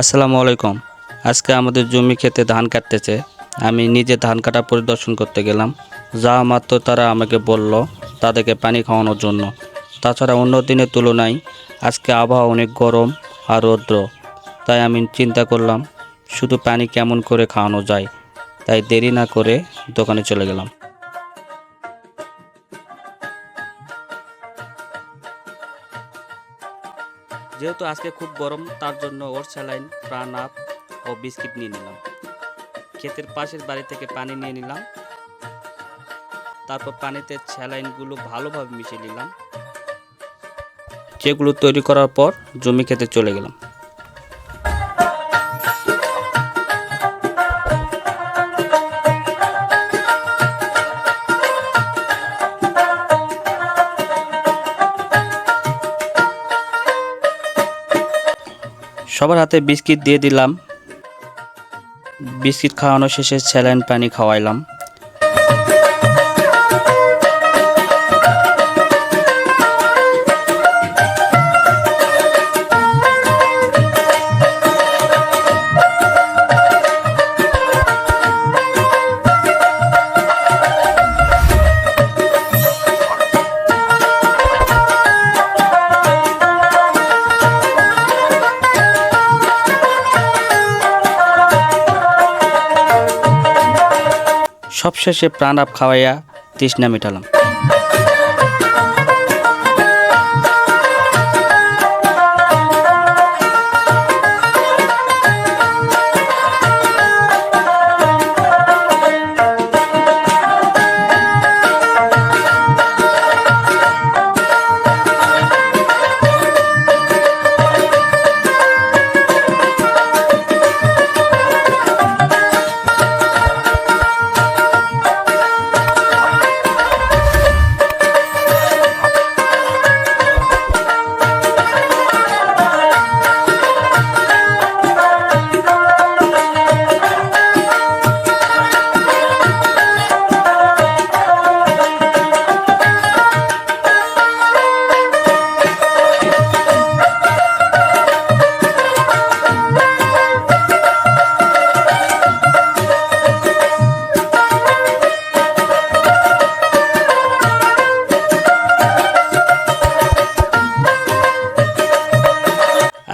আসসালামু আলাইকুম। আজকে আমাদের জমি খেতে ধান কাটতেছে। আমি নিজে ধান কাটা পরিদর্শন করতে গেলাম। যা মাত্র তারা আমাকে বলল তাদেরকে পানি খাওয়ানোর জন্য। তাছাড়া অন্য দিনের তুলনায় আজকে আবহাওয়া অনেক গরম আর রৌদ্র। তাই আমি চিন্তা করলাম, শুধু পানি কেমন করে খাওয়ানো যায়? তাই দেরি না করে দোকানে চলে গেলাম। যেহেতু আজকে খুব গরম, তার জন্য ওর স্যালাইন প্রাণ আপ ও বিস্কিট নিয়ে নিলাম। ক্ষেতের পাশের বাড়ি থেকে পানি নিয়ে নিলাম। তারপর পানিতে স্যালাইনগুলো ভালোভাবে মিশিয়ে নিলাম। যেগুলো তৈরি করার পর জমি খেতে চলে গেলাম। সবার হাতে বিস্কিট দিয়ে দিলাম। বিস্কিট খাওয়ানো শেষে স্যালাইন পানি খাওয়াইলাম। সবশেষে প্রাণ আপ খাওয়াইয়া তৃষ্ণা মেটালাম।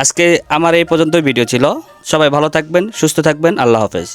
আজকে আমার এই পর্যন্ত ভিডিও ছিল। সবাই ভালো থাকবেন সুস্থ থাকবেন। আল্লাহ হাফেজ।